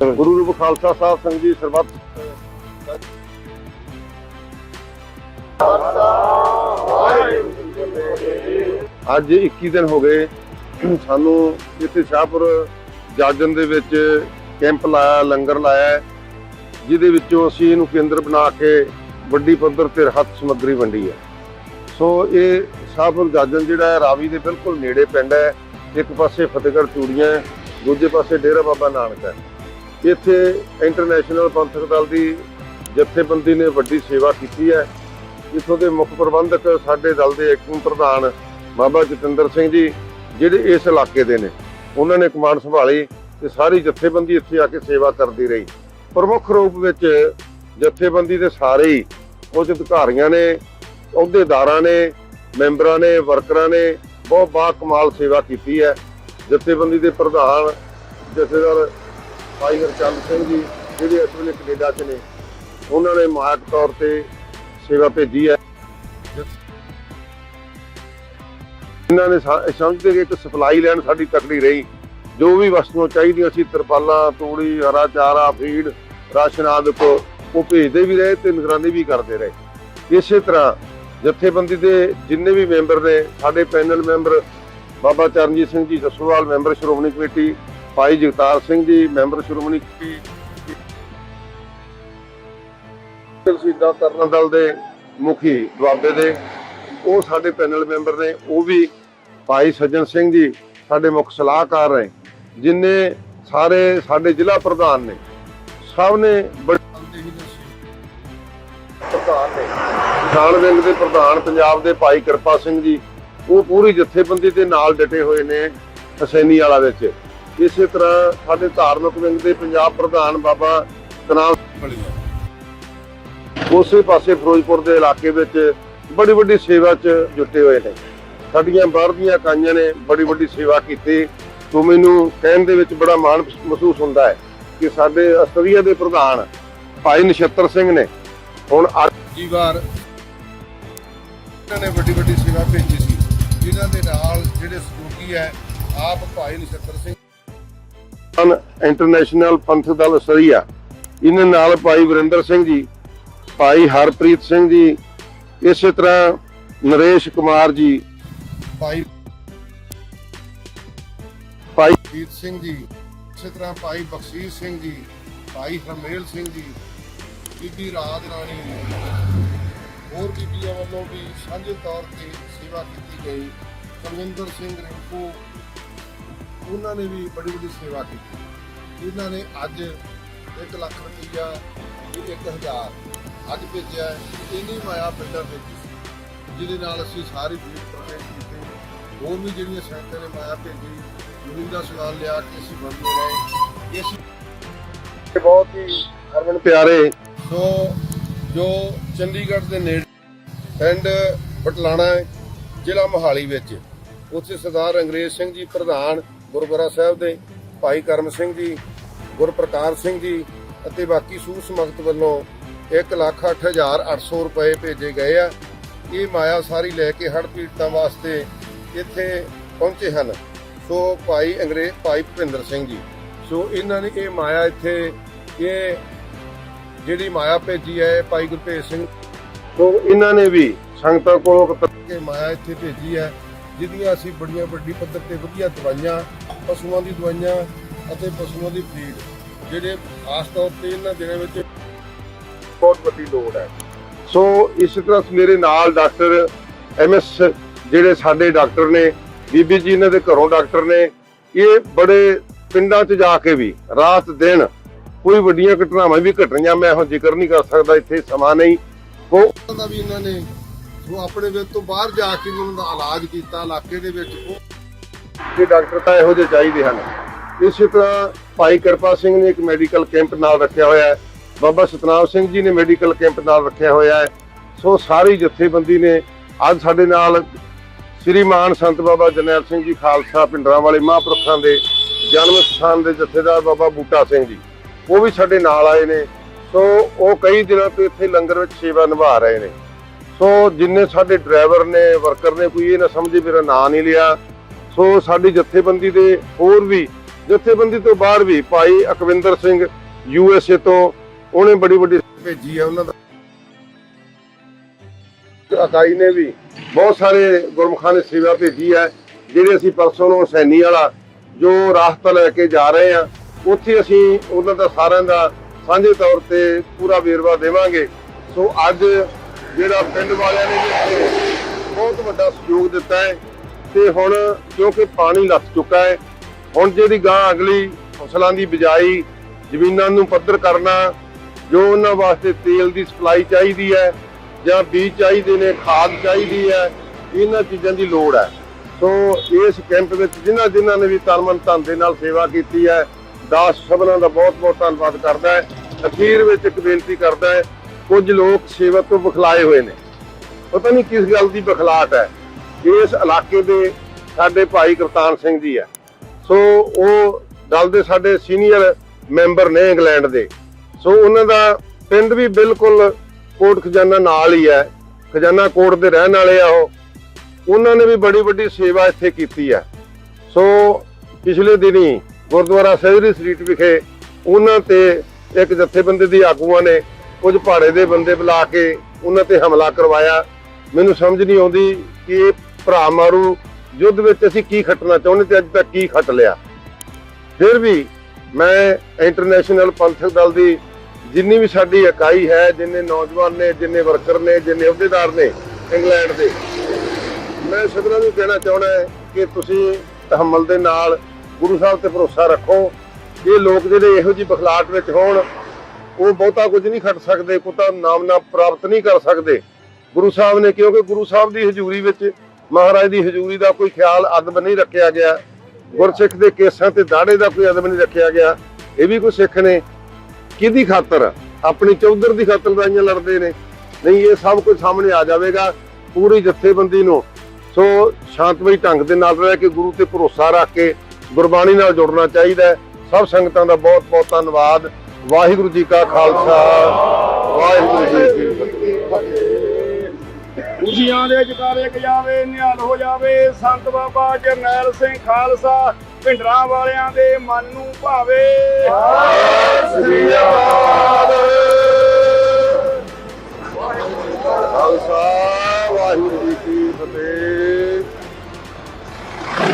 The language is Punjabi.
ਗੁਰੂ ਰੂਪ ਖਾਲਸਾ ਸਾਹਿਬ ਸਿੰਘ ਜੀ ਸਰਬੱਤ। ਅੱਜ 21 ਦਿਨ ਹੋ ਗਏ। ਸਾਨੂੰ ਇੱਥੇ ਸ਼ਾਹਪੁਰ ਜਾਜਨ ਦੇ ਵਿੱਚ ਕੈਂਪ ਲਾਇਆ ਲੰਗਰ ਲਾਇਆ। ਜਿਹਦੇ ਵਿੱਚੋਂ ਅਸੀਂ ਇਹਨੂੰ ਕੇਂਦਰ ਬਣਾ ਕੇ ਵੱਡੀ ਪੱਧਰ ਤੇ ਹੱਥ ਸਮੱਗਰੀ ਵੰਡੀ ਹੈ। ਸੋ ਇਹ ਸ਼ਾਹਪੁਰ ਜਾਜਨ ਜਿਹੜਾ ਹੈ ਰਾਵੀ ਦੇ ਬਿਲਕੁਲ ਨੇੜੇ ਪਿੰਡ ਹੈ। ਇੱਕ ਪਾਸੇ ਫਤਿਹਗੜ੍ਹ ਚੂੜੀਆਂ ਹੈ, ਦੂਜੇ ਪਾਸੇ ਡੇਰਾ ਬਾਬਾ ਨਾਨਕ ਹੈ। ਇੱਥੇ ਇੰਟਰਨੈਸ਼ਨਲ ਪੰਥਕ ਦਲ ਦੀ ਜਥੇਬੰਦੀ ਨੇ ਵੱਡੀ ਸੇਵਾ ਕੀਤੀ ਹੈ। ਇੱਥੋਂ ਦੇ ਮੁੱਖ ਪ੍ਰਬੰਧਕ ਸਾਡੇ ਦਲ ਦੇ ਐਕਟਿੰਗ ਪ੍ਰਧਾਨ ਬਾਬਾ ਜਤਿੰਦਰ ਸਿੰਘ ਜੀ, ਜਿਹੜੇ ਇਸ ਇਲਾਕੇ ਦੇ ਨੇ, ਉਹਨਾਂ ਨੇ ਕਮਾਂਡ ਸੰਭਾਲੀ ਤੇ ਸਾਰੀ ਜਥੇਬੰਦੀ ਇੱਥੇ ਆ ਕੇ ਸੇਵਾ ਕਰਦੀ ਰਹੀ। ਪ੍ਰਮੁੱਖ ਰੂਪ ਵਿੱਚ ਜਥੇਬੰਦੀ ਦੇ ਸਾਰੇ ਹੀ ਕੁਝ ਅਧਿਕਾਰੀਆਂ ਨੇ, ਅਹੁਦੇਦਾਰਾਂ ਨੇ, ਮੈਂਬਰਾਂ ਨੇ, ਵਰਕਰਾਂ ਨੇ ਬਹੁਤ ਬਾ ਕਮਾਲ ਸੇਵਾ ਕੀਤੀ ਹੈ। ਜਥੇਬੰਦੀ ਦੇ ਪ੍ਰਧਾਨ ਜਥੇਦਾਰ ਭਾਈ ਹਰਚੰਦ ਸਿੰਘ ਜੀ, ਜਿਹੜੇ ਇਸ ਵੇਲੇ ਕੈਨੇਡਾ 'ਚ ਨੇ, ਉਹਨਾਂ ਨੇ ਮਾਇਕ ਤੌਰ ਤੇ ਸੇਵਾ ਭੇਜੀ ਹੈ। ਇਹਨਾਂ ਨੇ ਸਮਝਦੇ ਕਿ ਇੱਕ ਸਪਲਾਈ ਲੈਣ ਸਾਡੀ ਤਕੜੀ ਰਹੀ। ਜੋ ਵੀ ਵਸਤੂਆਂ ਚਾਹੀਦੀਆਂ ਸੀ, ਤਰਪਾਲਾਂ, ਤੂੜੀ, ਹਰਾ ਚਾਰਾ, ਫੀਡ, ਰਾਸ਼ਨ ਆਦਿਕ, ਉਹ ਭੇਜਦੇ ਵੀ ਰਹੇ ਤੇ ਨਿਗਰਾਨੀ ਵੀ ਕਰਦੇ ਰਹੇ। ਇਸੇ ਤਰ੍ਹਾਂ ਜਥੇਬੰਦੀ ਦੇ ਜਿੰਨੇ ਵੀ ਮੈਂਬਰ ਨੇ, ਸਾਡੇ panel member Baba Charanjit Singh ji Jassowal member, Shiromani committee Bhai Jagtar Singh ji, member Shiromani committee. ਸ਼ਹੀਦਾਂ ਦਲ ਦੇ ਮੁਖੀ ਦੁਆਬੇ ਦੇ, ਉਹ ਸਾਡੇ ਪੈਨਲ ਮੈਂਬਰ ਨੇ, ਉਹ ਵੀ ਭਾਈ ਸੱਜਣ ਸਿੰਘ ਜੀ ਸਾਡੇ ਮੁੱਖ ਸਲਾਹਕਾਰ ਰਹੇ ਜਿਨੇ ਸਾਰੇ ਸਾਡੇ ਜ਼ਿਲ੍ਹਾ ਪ੍ਰਧਾਨ ਨੇ, ਸਭ ਨੇ ਬੜੇ ਪ੍ਰਧਾਨ ਨੇ। ਕਿਸਾਨ ਵਿੰਗ ਦੇ ਪ੍ਰਧਾਨ ਪੰਜਾਬ ਦੇ ਭਾਈ ਕਿਰਪਾ ਸਿੰਘ ਜੀ, ਉਹ ਪੂਰੀ ਜਥੇਬੰਦੀ ਦੇ ਨਾਲ ਡਟੇ ਹੋਏ ਨੇ, ਹਸੈਨੀ ਵਾਲਾ ਵਿੱਚ। ਇਸੇ ਤਰ੍ਹਾਂ ਸਾਡੇ ਧਾਰਮਿਕ ਵਿੰਗ ਦੇ ਪੰਜਾਬ ਪ੍ਰਧਾਨ ਬਾਬਾ ਤਨਾਲ ਉਸੇ ਪਾਸੇ ਫਿਰੋਜ਼ਪੁਰ ਦੇ ਇਲਾਕੇ ਵਿੱਚ ਬੜੀ ਵੱਡੀ ਸੇਵਾ 'ਚ ਜੁਟੇ ਹੋਏ ਨੇ। ਸਾਡੀਆਂ ਬਾਹਰ ਦੀਆਂ ਇਕਾਈਆਂ ਨੇ ਬੜੀ ਵੱਡੀ ਸੇਵਾ ਕੀਤੀ। ਤੋਂ ਮੈਨੂੰ ਕਹਿਣ ਦੇ ਵਿੱਚ ਬੜਾ ਮਾਣ ਮਹਿਸੂਸ ਹੁੰਦਾ ਹੈ ਕਿ ਸਾਡੇ ਅਸਤਰੀਆ ਦੇ ਪ੍ਰਧਾਨ ਭਾਈ ਨਛੱਤਰ ਸਿੰਘ ਨੇ ਹੁਣ ਅੱਜ ਵਾਰ ਇਹਨਾਂ ਨੇ ਵੱਡੀ ਵੱਡੀ ਸੇਵਾ ਭੇਜੀ ਸੀ। ਜਿਨ੍ਹਾਂ ਦੇ ਨਾਲ ਜਿਹੜੇ ਸਹਿਯੋਗੀ ਹੈ, ਆਪ ਭਾਈ ਨਛੱਤਰ ਸਿੰਘ ਇੰਟਰਨੈਸ਼ਨਲ ਪੰਥ ਦਲ ਸਰੀਆ। ਇਹਨਾਂ ਨਾਲ ਭਾਈ ਵਰਿੰਦਰ ਸਿੰਘ ਜੀ ਭਾਈ ਹਰਪ੍ਰੀਤ ਸਿੰਘ ਜੀ ਇਸੇ ਤਰ੍ਹਾਂ ਨਰੇਸ਼ ਕੁਮਾਰ ਜੀ ਭਾਈ ਭਾਈ ਜੀਤ ਸਿੰਘ ਜੀ ਇਸੇ ਤਰ੍ਹਾਂ ਭਾਈ ਬਖਸ਼ੀਸ਼ ਸਿੰਘ ਜੀ ਭਾਈ ਹਰਮੇਲ ਸਿੰਘ ਜੀ ਬੀਬੀ ਰਾਜ ਰਾਣੀ ਹੋਰ ਬੀਬੀਆਂ ਵੱਲੋਂ ਵੀ ਸਾਂਝੇ ਤੌਰ ਤੇ ਸੇਵਾ ਕੀਤੀ ਗਈ। ਕੁਲਵਿੰਦਰ ਸਿੰਘ ਰਿੰਕੂ ਉਹਨਾਂ ਨੇ ਵੀ ਬੜੀ ਵੱਡੀ ਸੇਵਾ ਕੀਤੀ। ਇਹਨਾਂ ਨੇ ਅੱਜ 1 ਲੱਖ ਰੁਪਈਆ ਤੇ 1000 ਅੱਜ ਭੇਜਿਆ। ਇੰਨੀ ਮਾਇਆ ਪਿੰਡਾਂ ਸੀ ਜਿਹਦੇ ਨਾਲ ਅਸੀਂ ਸਾਰੀ ਫੀਡ ਪ੍ਰੋਜੈਕਟ ਕੀਤੇ ਹੋਰ ਵੀ ਜਿਹੜੀਆਂ ਸੰਗਤਾਂ ਨੇ ਮਾਇਆ ਭੇਜੀ ਜ਼ਮੀਨ ਦਾ ਸਵਾਲ ਲਿਆ ਕਿ ਅਸੀਂ ਬੰਦੇ ਰਹੇ। ਇਸ ਬਹੁਤ ਹੀ ਹਰਮਨ ਪਿਆਰੇ ਸੋ ਜੋ ਚੰਡੀਗੜ੍ਹ ਦੇ ਨੇੜੇ ਪਿੰਡ ਬਟਲਾਣਾ ਜ਼ਿਲ੍ਹਾ ਮੋਹਾਲੀ ਵਿੱਚ ਉੱਥੇ ਸਰਦਾਰ ਅੰਗਰੇਜ਼ ਸਿੰਘ ਜੀ ਪ੍ਰਧਾਨ ਗੁਰਦੁਆਰਾ ਸਾਹਿਬ ਦੇ ਭਾਈ ਕਰਮ ਸਿੰਘ ਜੀ ਗੁਰਪ੍ਰਕਾਰ ਸਿੰਘ ਜੀ ਅਤੇ ਬਾਕੀ ਸੂਹ ਸਮਗਤ ਵੱਲੋਂ 1,08,800 ਰੁਪਏ ਭੇਜੇ ਗਏ ਆ। ਇਹ ਮਾਇਆ ਸਾਰੀ ਲੈ ਕੇ ਹੜ੍ਹ ਪੀੜਤਾਂ ਵਾਸਤੇ ਇੱਥੇ ਪਹੁੰਚੇ ਹਨ। ਸੋ ਭਾਈ ਅੰਗਰੇਜ਼ ਭਾਈ ਭੁਪਿੰਦਰ ਸਿੰਘ ਜੀ ਸੋ ਇਹਨਾਂ ਨੇ ਇਹ ਮਾਇਆ ਇੱਥੇ ਇਹ ਜਿਹੜੀ ਮਾਇਆ ਭੇਜੀ ਹੈ ਭਾਈ ਗੁਰਭੇਜ ਸਿੰਘ। ਤੋਂ ਇਹਨਾਂ ਨੇ ਵੀ ਸੰਗਤਾਂ ਕੋਲੋਂ ਮਾਇਆ ਇੱਥੇ ਭੇਜੀ ਹੈ। ਜਿਹਦੀਆਂ ਅਸੀਂ ਬੜੀਆਂ ਵੱਡੀ ਪੱਧਰ ਤੇ ਵਧੀਆ ਦਵਾਈਆਂ, ਪਸ਼ੂਆਂ ਦੀ ਦਵਾਈਆਂ ਅਤੇ ਪਸ਼ੂਆਂ ਦੀ ਫੀਡ ਜਿਹੜੇ ਖਾਸ ਤੌਰ ਤੇ ਇਹਨਾਂ ਦਿਨਾਂ ਵਿੱਚ ਬਹੁਤ ਵੱਡੀ ਲੋੜ ਹੈ। ਸੋ ਇਸ ਤਰ੍ਹਾਂ ਮੇਰੇ ਨਾਲ ਡਾਕਟਰ ਐਮਐਸ ਜਿਹੜੇ ਸਾਡੇ ਡਾਕਟਰ ਨੇ, ਬੀਬੀ ਜੀ ਇਹਨਾਂ ਦੇ ਘਰੋਂ ਡਾਕਟਰ ਨੇ, ਇਹ ਬੜੇ ਪਿੰਡਾਂ 'ਚ ਜਾ ਕੇ ਵੀ ਰਾਤ ਦਿਨ ਕੋਈ ਵੱਡੀਆਂ ਘਟਨਾਵਾਂ ਵੀ ਘਟਣੀਆਂ, ਮੈਂ ਹੁਣ ਜ਼ਿਕਰ ਨਹੀਂ ਕਰ ਸਕਦਾ, ਇੱਥੇ ਸਮਾਂ ਨਹੀਂ। ਉਹ ਉਹਨਾਂ ਦਾ ਵੀ ਇਹਨਾਂ ਨੇ ਉਹ ਆਪਣੇ ਵਿੱਚ ਤੋਂ ਬਾਹਰ ਜਾ ਕੇ ਵੀ ਉਹਨਾਂ ਦਾ ਇਲਾਜ ਕੀਤਾ, ਇਲਾਕੇ ਦੇ ਵਿੱਚ। ਉਹ ਡਾਕਟਰ ਤਾਂ ਇਹੋ ਜਿਹੇ ਚਾਹੀਦੇ ਹਨ। ਇਸੇ ਤਰ੍ਹਾਂ ਭਾਈ ਕਿਰਪਾ ਸਿੰਘ ਨੇ ਇੱਕ ਮੈਡੀਕਲ ਕੈਂਪ ਨਾਲ ਰੱਖਿਆ ਹੋਇਆ ਹੈ। ਬਾਬਾ ਸਤਨਾਮ ਸਿੰਘ ਜੀ ਨੇ ਮੈਡੀਕਲ ਕੈਂਪ ਨਾਲ ਰੱਖਿਆ ਹੋਇਆ ਹੈ। ਸੋ ਸਾਰੀ ਜਥੇਬੰਦੀ ਨੇ ਅੱਜ ਸਾਡੇ ਨਾਲ ਸ਼੍ਰੀ ਮਾਨ ਸੰਤ ਬਾਬਾ ਜਰਨੈਲ ਸਿੰਘ ਜੀ ਖਾਲਸਾ ਪਿੰਡਰਾਂ ਵਾਲੇ ਮਹਾਂਪੁਰਖਾਂ ਦੇ ਜਨਮ ਸਥਾਨ ਦੇ ਜਥੇਦਾਰ ਬਾਬਾ ਬੂਟਾ ਸਿੰਘ ਜੀ, ਉਹ ਵੀ ਸਾਡੇ ਨਾਲ ਆਏ ਨੇ। ਸੋ ਉਹ ਕਈ ਦਿਨਾਂ ਤੋਂ ਇੱਥੇ ਲੰਗਰ ਵਿੱਚ ਸੇਵਾ ਨਿਭਾ ਰਹੇ ਨੇ। ਸੋ ਜਿੰਨੇ ਸਾਡੇ ਡਰਾਈਵਰ ਨੇ, ਵਰਕਰ ਨੇ, ਕੋਈ ਇਹ ਨਾ ਸਮਝੇ ਮੇਰਾ ਨਾਂ ਨਹੀਂ ਲਿਆ। ਸੋ ਸਾਡੀ ਜਥੇਬੰਦੀ ਦੇ ਹੋਰ ਵੀ, ਜਥੇਬੰਦੀ ਤੋਂ ਬਾਹਰ ਵੀ Bhai Akwinder Singh U S A ਤੋਂ ਉਹਨੇ ਬੜੀ ਵੱਡੀ ਭੇਜੀ ਹੈ ਉਹਨਾਂ ਦਾ। ਅਕਾਈ ਨੇ ਵੀ ਬਹੁਤ ਸਾਰੇ ਗੁਰਮੁਖਾਂ ਨੇ ਸੇਵਾ ਭੇਜੀ ਹੈ ਜਿਹੜੇ ਅਸੀਂ ਪਰਸੋਂ ਨੂੰ ਸੈਣੀ ਵਾਲਾ, ਜੋ ਰਾਸਤਾ ਲੈ ਕੇ ਜਾ ਰਹੇ ਆ, ਉੱਥੇ ਅਸੀਂ ਉਹਨਾਂ ਦਾ ਸਾਰਿਆਂ ਦਾ ਸਾਂਝੇ ਤੌਰ ਤੇ ਪੂਰਾ ਵੇਰਵਾ ਦੇਵਾਂਗੇ। ਸੋ ਅੱਜ ਜਿਹੜਾ ਪਿੰਡ ਵਾਲਿਆਂ ਨੇ ਵੀ ਬਹੁਤ ਵੱਡਾ ਸਹਿਯੋਗ ਦਿੱਤਾ ਹੈ ਤੇ ਹੁਣ ਕਿਉਂਕਿ ਪਾਣੀ ਲੱਥ ਚੁੱਕਾ ਹੈ, ਹੁਣ ਜਿਹੜੀ ਗਾਂ ਅਗਲੀ ਫਸਲਾਂ ਦੀ ਬਿਜਾਈ, ਜ਼ਮੀਨਾਂ ਨੂੰ ਪੱਧਰ ਕਰਨਾ, ਜੋ ਉਹਨਾਂ ਵਾਸਤੇ ਤੇਲ ਦੀ ਸਪਲਾਈ ਚਾਹੀਦੀ ਹੈ ਜਾਂ ਬੀਜ ਚਾਹੀਦੇ ਨੇ, ਖਾਦ ਚਾਹੀਦੀ ਹੈ, ਇਹਨਾਂ ਚੀਜ਼ਾਂ ਦੀ ਲੋੜ ਹੈ। ਸੋ ਇਸ ਕੈਂਪ ਵਿੱਚ ਜਿਨ੍ਹਾਂ ਜਿਨ੍ਹਾਂ ਨੇ ਵੀ ਤਰਮਨ ਧਨ ਦੇ ਨਾਲ ਸੇਵਾ ਕੀਤੀ ਹੈ, ਦਾਸ ਸਭਨਾਂ ਦਾ ਬਹੁਤ ਬਹੁਤ ਧੰਨਵਾਦ ਕਰਦਾ ਹੈ। ਅਖੀਰ ਵਿੱਚ ਇੱਕ ਬੇਨਤੀ ਕਰਦਾ ਹੈ ਕੁਝ ਲੋਕ ਸੇਵਾ ਤੋਂ ਬਖਲਾਏ ਹੋਏ ਨੇ। ਪਤਾ ਨਹੀਂ ਕਿਸ ਗੱਲ ਦੀ ਬਖਲਾਟ ਹੈ। ਇਸ ਇਲਾਕੇ ਦੇ ਸਾਡੇ ਭਾਈ ਕਰਤਾਨ ਸਿੰਘ ਜੀ ਹੈ। ਸੋ ਉਹ ਦਲ ਦੇ ਸਾਡੇ ਸੀਨੀਅਰ ਮੈਂਬਰ ਨੇ ਇੰਗਲੈਂਡ ਦੇ। ਸੋ ਉਹਨਾਂ ਦਾ ਪਿੰਡ ਵੀ ਬਿਲਕੁਲ ਕੋਟ ਖਜ਼ਾਨਾ ਨਾਲ ਹੀ ਹੈ। ਖਜ਼ਾਨਾ ਕੋਟ ਦੇ ਰਹਿਣ ਵਾਲੇ ਆ ਉਹ। ਉਹਨਾਂ ਨੇ ਵੀ ਬੜੀ ਵੱਡੀ ਸੇਵਾ ਇੱਥੇ ਕੀਤੀ ਹੈ। ਸੋ ਪਿਛਲੇ ਦਿਨੀ ਗੁਰਦੁਆਰਾ ਸਹਿਜਰੀ ਸਟਰੀਟ ਵਿਖੇ ਉਹਨਾਂ ਤੇ ਇੱਕ ਜਥੇਬੰਦੀ ਦੀ ਆਗੂਆਂ ਨੇ ਕੁਝ ਪਹਾੜੇ ਦੇ ਬੰਦੇ ਬੁਲਾ ਕੇ ਉਹਨਾਂ ਤੇ ਹਮਲਾ ਕਰਵਾਇਆ। ਮੈਨੂੰ ਸਮਝ ਨਹੀਂ ਆਉਂਦੀ ਕਿ ਇਹ ਭਰਾ ਮਾਰੂ ਯੁੱਧ ਵਿੱਚ ਅਸੀਂ ਕੀ ਖੱਟਣਾ ਚਾਹੁੰਦੇ ਤੇ ਅੱਜ ਤੱਕ ਕੀ ਖੱਟ ਲਿਆ। ਫਿਰ ਵੀ ਮੈਂ ਇੰਟਰਨੈਸ਼ਨਲ ਪੰਥਕ ਦਲ ਦੀ ਜਿੰਨੀ ਵੀ ਸਾਡੀ ਇਕਾਈ ਹੈ, ਜਿੰਨੇ ਨੌਜਵਾਨ ਨੇ, ਜਿੰਨੇ ਵਰਕਰ ਨੇ, ਜਿੰਨੇ ਅਹੁਦੇਦਾਰ ਨੇ ਇੰਗਲੈਂਡ ਦੇ, ਮੈਂ ਸਭਨਾਂ ਨੂੰ ਕਹਿਣਾ ਚਾਹੁੰਦਾ ਹੈ ਕਿ ਤੁਸੀਂ ਤਹਮਲ ਦੇ ਨਾਲ ਗੁਰੂ ਸਾਹਿਬ ਤੇ ਭਰੋਸਾ ਰੱਖੋ। ਇਹ ਲੋਕ ਜਿਹੜੇ ਇਹੋ ਜਿਹੀ ਬਖਲਾਟ ਵਿੱਚ ਹੋਣ ਉਹ ਬਹੁਤਾ ਕੁਝ ਨਹੀਂ ਖੱਟ ਸਕਦੇ ਕੋਤਾ ਨਾਮ ਨਾ ਪ੍ਰਾਪਤ ਨਹੀਂ ਕਰ ਸਕਦੇ। ਗੁਰੂ ਸਾਹਿਬ ਨੇ, ਕਿਉਂਕਿ ਗੁਰੂ ਸਾਹਿਬ ਦੀ ਹਜ਼ੂਰੀ ਵਿੱਚ ਮਹਾਰਾਜ ਦੀ ਹਜ਼ੂਰੀ ਦਾ ਕੋਈ ਖਿਆਲ ਅਦਬ ਨਹੀਂ ਰੱਖਿਆ ਗਿਆ। ਗੁਰਸਿੱਖ ਦੇ ਕੇਸਾਂ ਤੇ ਦਾੜੇ ਦਾ ਕੋਈ ਅਦਬ ਨਹੀਂ ਰੱਖਿਆ ਗਿਆ। ਇਹ ਵੀ ਕੋਈ ਸਿੱਖ ਨੇ। ਕਿਹਦੀ ਖਾਤਰ? ਆਪਣੀ ਚੌਧਰ ਦੀ ਖਾਤਰ ਲੜਾਈਆਂ ਲੜਦੇ ਨੇ। ਨਹੀਂ, ਇਹ ਸਭ ਕੁਝ ਸਾਹਮਣੇ ਆ ਜਾਵੇਗਾ ਪੂਰੀ ਜਥੇਬੰਦੀ ਨੂੰ। ਸੋ ਸ਼ਾਂਤਮਈ ਢੰਗ ਦੇ ਨਾਲ ਰਹਿ ਕੇ ਗੁਰੂ ਤੇ ਭਰੋਸਾ ਰੱਖ ਕੇ ਗੁਰਬਾਣੀ ਨਾਲ ਜੁੜਨਾ ਚਾਹੀਦਾ ਸਭ ਸੰਗਤਾਂ ਦਾ ਬਹੁਤ ਬਹੁਤ ਧੰਨਵਾਦ। ਵਾਹਿਗੁਰੂ ਜੀ ਕਾ ਖਾਲਸਾ ਵਾਹਿਗੁਰੂ ਜੀ ਕੀ ਫਤਿਹ। ਉਜੀਆਂ ਦੇ ਜਕਾਰੇ ਗਜਾਵੇ ਨਿਹਾਲ ਹੋ ਜਾਵੇ ਸੰਤ ਬਾਬਾ ਜਰਨੈਲ ਸਿੰਘ ਖਾਲਸਾ ਭਿੰਡਰਾਂ ਵਾਲਿਆਂ ਦੇ ਮਨ ਨੂੰ ਭਾਵੇ। ਸ੍ਰੀ ਅਕਾਲ ਵਾਹਿਗੁਰੂ ਜੀ ਕੀ ਫਤਿਹ।